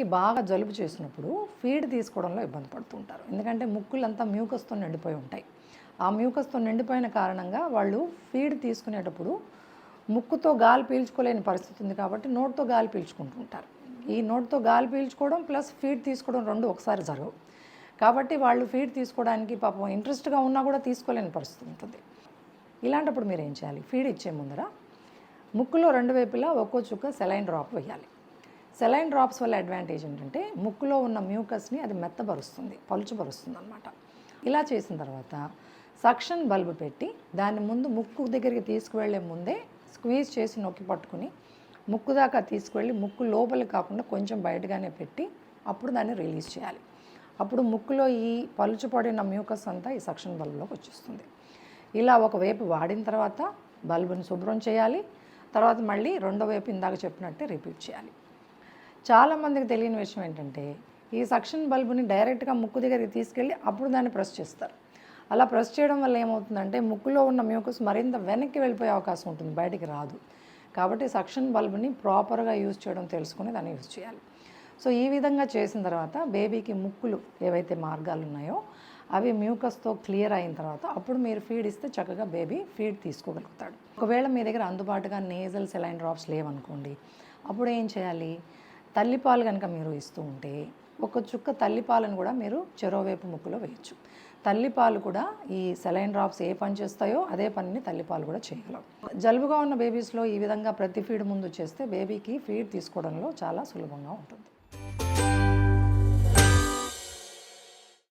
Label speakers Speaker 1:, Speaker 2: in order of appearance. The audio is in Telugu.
Speaker 1: పిల్లలకి బాగా జలుబు చేసినప్పుడు ఫీడ్ తీసుకోవడంలో ఇబ్బంది పడుతుంటారు. ఎందుకంటే ముక్కులంతా మ్యూకస్తో నిండిపోయి ఉంటాయి. ఆ మ్యూకస్తో నిండిపోయిన కారణంగా వాళ్ళు ఫీడ్ తీసుకునేటప్పుడు ముక్కుతో గాలి పీల్చుకోలేని పరిస్థితి ఉంది కాబట్టి నోటితో గాలి పీల్చుకుంటుంటారు. ఈ నోటితో గాలి పీల్చుకోవడం ప్లస్ ఫీడ్ తీసుకోవడం రెండు ఒకసారి జరగవు. కాబట్టి వాళ్ళు ఫీడ్ తీసుకోవడానికి పాపం ఇంట్రెస్ట్గా ఉన్నా కూడా తీసుకోలేని పరిస్థితి ఉంటుంది. ఇలాంటప్పుడు మీరు ఏం చేయాలి? ఫీడ్ ఇచ్చే ముందర ముక్కులో రెండు వైపులా ఒక్కో చుక్క సెలైన్ డ్రాప్ వేయాలి. సెలైన్ డ్రాప్స్ వల్ల అడ్వాంటేజ్ ఏంటంటే ముక్కులో ఉన్న మ్యూకస్ని అది మెత్తబరుస్తుంది పలుచుబరుస్తుంది అనమాట ఇలా చేసిన తర్వాత సక్షన్ బల్బ్ పెట్టి దాని ముందు ముక్కు దగ్గరికి తీసుకువెళ్ళే ముందే స్క్వీజ్ చేసి నొక్కి పట్టుకుని ముక్కు దాకా తీసుకువెళ్ళి ముక్కు లోపల కాకుండా కొంచెం బయటగానే పెట్టి అప్పుడు దాన్ని రిలీజ్ చేయాలి. అప్పుడు ముక్కులో ఈ పలుచుపడిన మ్యూకస్ అంతా ఈ సక్షన్ బల్బ్లోకి వచ్చేస్తుంది. ఇలా ఒకవైపు వాడిన తర్వాత బల్బుని శుభ్రం చేయాలి. తర్వాత మళ్ళీ రెండో వైపు ఇందాక చెప్పినట్టే రిపీట్ చేయాలి. చాలామందికి తెలియని విషయం ఏంటంటే ఈ సక్షన్ బల్బుని డైరెక్ట్గా ముక్కు దగ్గరికి తీసుకెళ్ళి అప్పుడు దాన్ని ప్రెస్ చేస్తారు. అలా ప్రెస్ చేయడం వల్ల ఏమవుతుందంటే ముక్కులో ఉన్న మ్యూకస్ మరింత వెనక్కి వెళ్ళిపోయే అవకాశం ఉంటుంది బయటికి రాదు. కాబట్టి సక్షన్ బల్బుని ప్రాపర్గా యూజ్ చేయడం తెలుసుకుని దాన్ని యూజ్ చేయాలి. సో ఈ విధంగా చేసిన తర్వాత బేబీకి ముక్కులు ఏవైతే మార్గాలు ఉన్నాయో అవి మ్యూకస్తో క్లియర్ అయిన తర్వాత అప్పుడు మీరు ఫీడ్ ఇస్తే చక్కగా బేబీ ఫీడ్ తీసుకోగలుగుతాడు. ఒకవేళ మీ దగ్గర అందుబాటుగా నేజల్ సెలైన్ డ్రాప్స్ లేవనుకోండి అప్పుడు ఏం చేయాలి? తల్లిపాలు కనుక మీరు ఇస్తూ ఉంటే ఒక చుక్క తల్లిపాలను కూడా మీరు చెరోవైపు ముక్కులో వేయచ్చు. తల్లిపాలు కూడా ఈ సెలైన్ డ్రాప్స్ ఏ పని చేస్తాయో అదే పనిని తల్లిపాలు కూడా చేయగలవు జలుబుగా ఉన్న బేబీస్లో ఈ విధంగా ప్రతి ఫీడ్ ముందు చేస్తే బేబీకి ఫీడ్ తీసుకోవడంలో చాలా సులభంగా ఉంటుంది.